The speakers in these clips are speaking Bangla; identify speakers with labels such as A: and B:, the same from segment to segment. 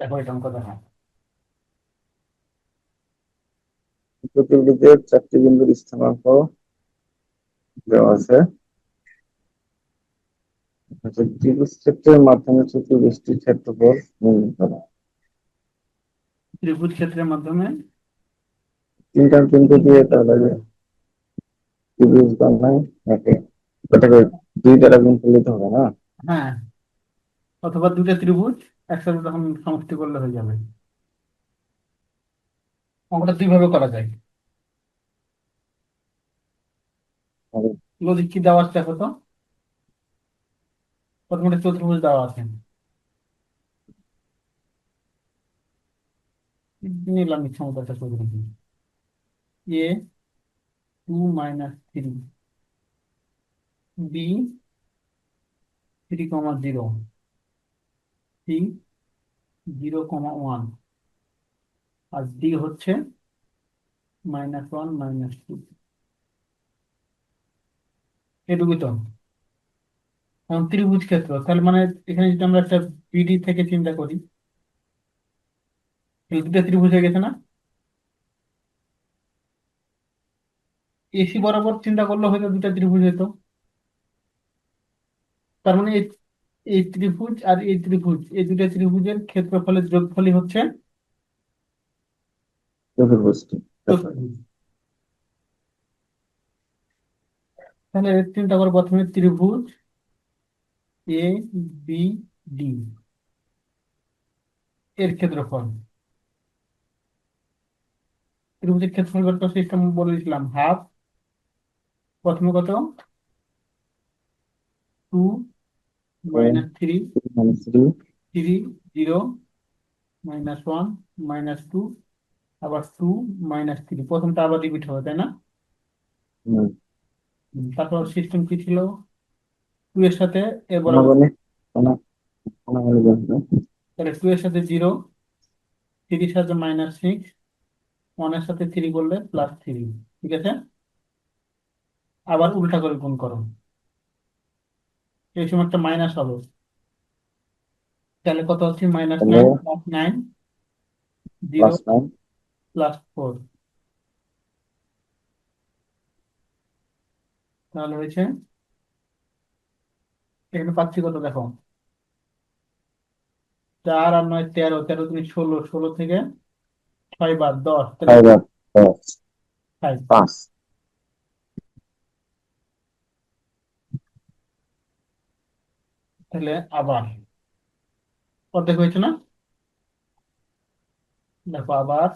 A: দেখো এটা
B: চারটি বিন্দুর স্থানাঙ্ক দেওয়া আছে ত্রিভুজ ক্ষেত্রের মাধ্যমে চতুর্ভুজটির ক্ষেত্রফল নির্ণয় করা
A: ত্রিভুজ ক্ষেত্রের মাধ্যমে
B: তিনটা বিন্দু দিয়ে তাহলে ত্রিভুজ ওটাকে দুই দ্বারা গুণ করলে তো হবে না
A: হ্যাঁ অথবা দুটো ত্রিভুজ। একসাথে তখন সমষ্টি করলে হয়ে যাবে। অঙ্কটা দুইভাবে করা যায়। লজিক কি দেওয়া আছে দেখো তো? প্রথমে চতুর্ভুজ দেওয়া আছে। নিলাম ইচ্ছা মতো একটা চতুর্ভুজ। A two minus three B three comma zero zero comma one R D হচ্ছে মাইনাস ওয়ান মাইনাস টু এটুকুই তো। এখন ত্রিভুজ ক্ষেত্র, তাহলে মানে এখানে যদি আমরা একটা বিডি থেকে চিন্তা করি দুটো ত্রিভুজ হয়ে গেছে না? এসি বরাবর চিন্তা করলে হয়তো দুটা ত্রিভুজ হতো। তার মানে এই ত্রিভুজ আর এই ত্রিভুজ এই দুটো ত্রিভুজের ক্ষেত্রফলের যোগফলই হচ্ছে তাহলে চিন্তা করো প্রথমে ত্রিভুজ এ বি ডি এর ক্ষেত্রফল। ত্রিভুজের ক্ষেত্রফল বের করার সিস্টেম বলে দিয়েছিলাম হাফ প্রথমে কত? Two minus three
B: three
A: three zero minus one minus two আবার টু মাইনাস থ্রি প্রথমটা আবার রিপিট হবে তাই না? তারপর সিস্টেম কি ছিল? টু এর সাথে এ বরাবর তাহলে টু এর সাথে জিরো থ্রির সাথে মাইনাস সিক্স ওয়ানের সাথে থ্রি করলে প্লাস থ্রি ঠিক আছে? আবার উল্টা করে গুণ করো। এই সময় একটা মাইনাস হবে। তাহলে কত হচ্ছে? Minus nine plus nine zero
B: plus
A: four তাহলে হয়েছে এখানে পাচ্ছি কত দেখো? চার আর নয় তেরো তেরো তুমি ষোলো ষোলো থেকে ছয় বার দশ তাহলে
B: ফাইভ আর দশ
A: ফাইভ
B: পাঁচ
A: তাহলে আবার অর্ধেক হয়েছে না? দেখো আবার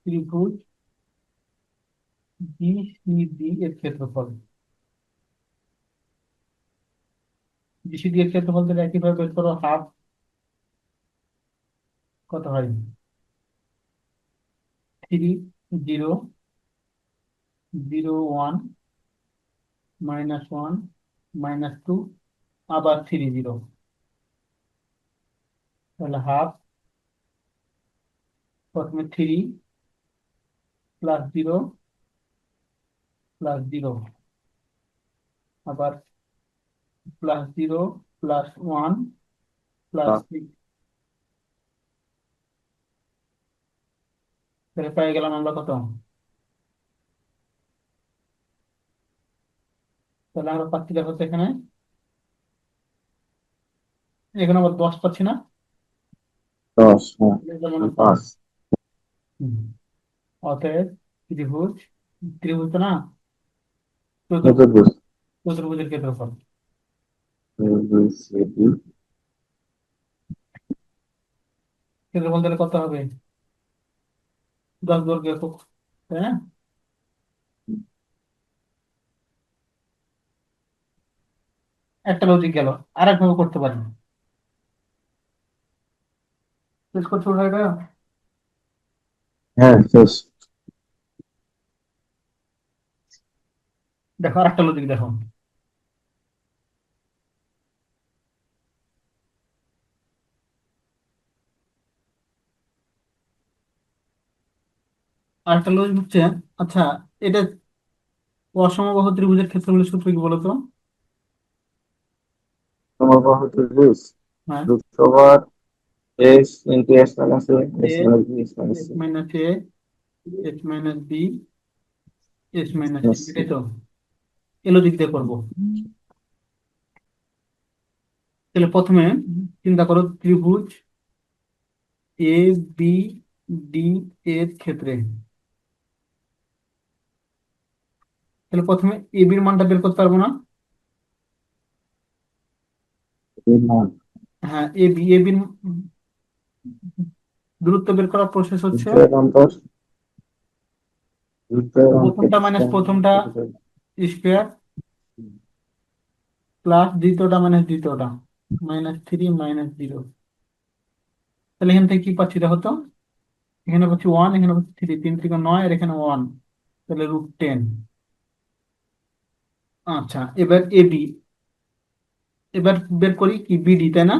A: ত্রিভুজ বি সি ডি এর ক্ষেত্রফল। বিসিডি এর ক্ষেত্রফল তাহলে একইভাবে বের করো হাফ কত হয়? Three zero zero one minus one minus two আবার থ্রি জিরো তাহলে হাফ প্রথমে three plus zero plus zero আবার plus zero plus one plus six তাহলে পেয়ে গেলাম আমরা কত? তাহলে আমরা পাচ্ছি দেখো তো এখানে। এখানে আবার দশ পাচ্ছি না?
B: দশ হ্যাঁ। পাঁচ।
A: অতএব ত্রিভুজ ত্রিভুজ তো না? চতুর্ভুজ।
B: চতুর্ভুজ
A: চতুর্ভুজের ক্ষেত্রফল। ক্ষেত্রফল তাহলে কত হবে? দশ বর্গ একক তাই না? একটা লজিক গেল আর একভাবে করতে পারি শেষ করছ এটা?
B: হ্যাঁ শেষ
A: দেখো আর একটা লজিক দেখো। আর একটা লজিক হচ্ছে আচ্ছা এটা অসমবাহু ত্রিভুজের ক্ষেত্রফলের সূত্র কি বলতো?
B: ত্রিভুজ minus a, s
A: A,
B: minus b, s
A: S minus A S minus B S minus
B: Yes.
A: C এটাই তো। এলো দিক দিয়ে করব। তাহলে প্রথমে চিন্তা করো ত্রিভুজ এ বি ডি এর ক্ষেত্রে। তাহলে প্রথমে এ বির মানটা বের করতে পারব না। হ্যাঁ এ বি এ বির দূরত্ব বের করার প্রসেস হচ্ছে প্রথমটা minus প্রথমটা স্কোয়ার প্লাস দ্বিতীয়টা মাইনাস দ্বিতীয়টা। মাইনাস থ্রি মাইনাস জিরো তাহলে এখান থেকে কি পাচ্ছি দেখো তো? এখানে পাচ্ছি ওয়ান এখানে পাচ্ছি থ্রি তিন থেকে নয় আর এখানে ওয়ান তাহলে রুট টেন আচ্ছা এবার এবি এবার বের করি কি বিডি তাই না?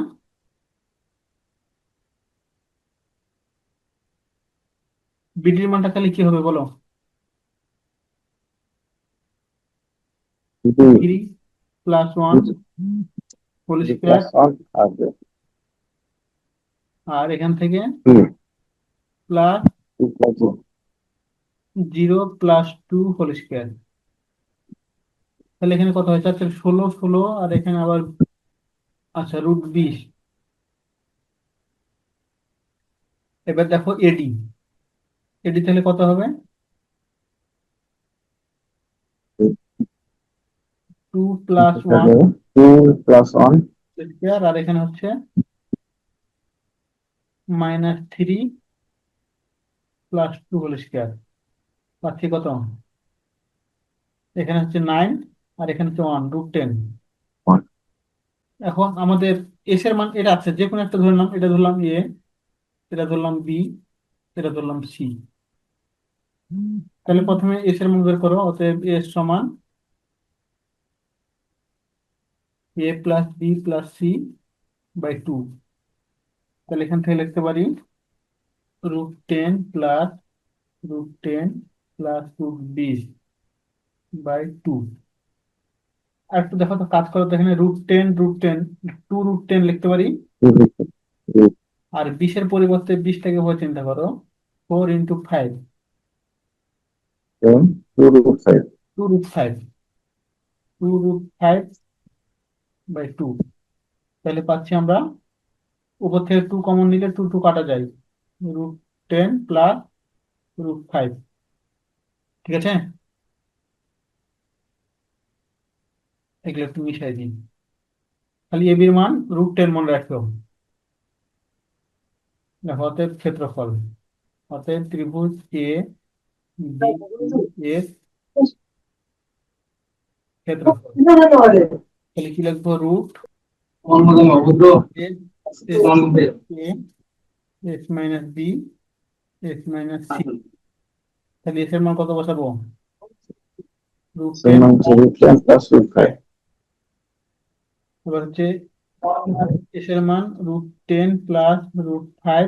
A: বিডির মানটা তাহলে কি হবে বলো? Three plus one whole square আর এখান থেকে plus zero plus two whole square তাহলে এখানে কত হয়েছে আচ্ছা ষোলো ষোলো আর এখানে আবার আচ্ছা রুট বিশ। এবার দেখো এডি এডি তাহলে কত হবে? Two plus one
B: two plus one
A: square আর এখানে হচ্ছে minus three plus two whole square পাচ্ছি কত? এখানে হচ্ছে নাইন আর এখানে হচ্ছে ওয়ান রুট টেন এখন আমাদের এস এর মান এটা আছে যে কোনো একটা ধরলাম এটা ধরলাম এ এটা ধরলাম বি এটা ধরলাম সি তাহলে প্রথমে এস এর মান বের করো অতএব এস সমান A plus B plus C by two তাহলে এখান থেকে লিখতে পারি root ten plus root ten plus root বিশ বাই টু আর একটু দেখো তো কাজ করো তো এখানে root ten root ten two root ten লিখতে পারি? আর বিশের পরিবর্তে বিশটাকে ভাবে চিন্তা করো। Four into five
B: two root five
A: two root five two root five by two তাহলে পাচ্ছি আমরা উপর থেকে টু কমন নিলে টু টু কাটা যায়। Root ten plus root five ঠিক আছে? এগুলো একটু মিশাই দিন খালি এবির মান রুট টেন মনে রাখো দেখো, অতএব ক্ষেত্রফল। অতএব ত্রিভুজ এ এর ক্ষেত্রফল। তাহলে কি লিখব? Root S minus B S minus C তাহলে এস এর মান কত বসাবো? Root ten
B: plus root five
A: এবার হচ্ছে এস এর মান root ten plus root five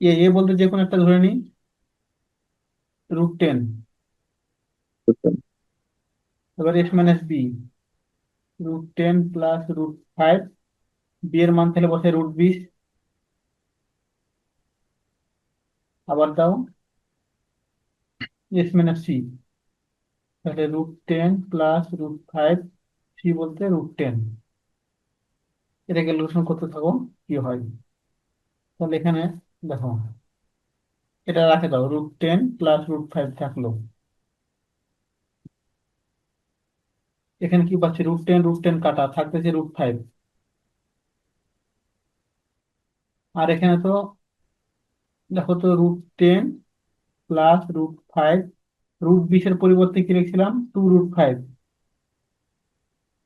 A: A A বলতে যে কোনো একটা ধরে নিই রুট টেন এবার S minus B root ten plus root five B এর মান তাহলে বসে রুট বিশ। আবার দাও এস মাইনাস সি তাহলে root ten plus root five C বলতে রুট টেন এটা ক্যালকুলেশন করতে থাকো, কি হয়? তাহলে এখানে দেখো, এটা রাখে দাও root ten plus root five থাকল। এখানে কি পাচ্ছি? রুট টেন রুট টেন কাটা, থাকতেছে রুট ফাইভ আর এখানে তো দেখো তো root ten plus root five root বিশের পরিবর্তে কি লিখছিলাম টু রুট ফাইভ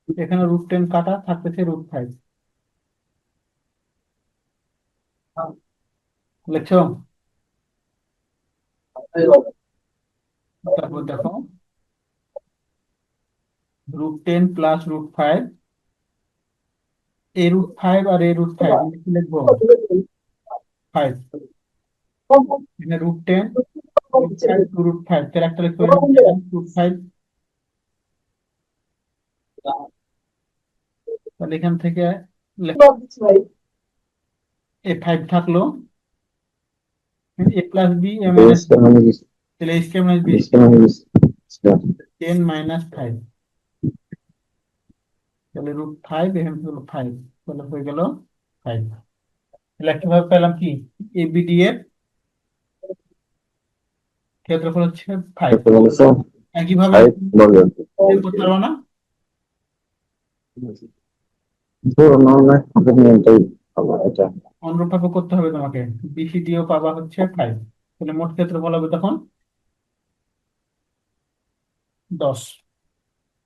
A: এখানে রুট টেন কাটা, থাকতেছে রুট ফাইভ লিখছো তারপর দেখো। Root ten plus root five এ রুট ফাইভ আর এ রুট ফাইভ কি লিখব? ফাইভ এখানে root ten root five two root five তাহলে একটা লিখতে পারি রুট ফাইভ তাহলে এখান থেকে এ ফাইভ থাকল। এ মাইনাস
B: স্কোয়ার মানে কি
A: তাহলে স্কোয়ার
B: মানে কি স্কোয়ার
A: টেন মাইনাস ফাইভ তাহলে রুট ফাইভ এখানে হলো ফাইভ তাহলে হয়ে গেল ফাইভ তাহলে কীভাবে পেলাম কি এ বি ডি এর ক্ষেত্রফল হচ্ছে ফাইভ একইভাবে করতে পারব না?
B: এটা
A: অনুরূপভাবে করতে হবে তোমাকে। বিসি দিয়েও পাবা হচ্ছে ফাইভ তাহলে মোট ক্ষেত্রফল হবে তখন দশ।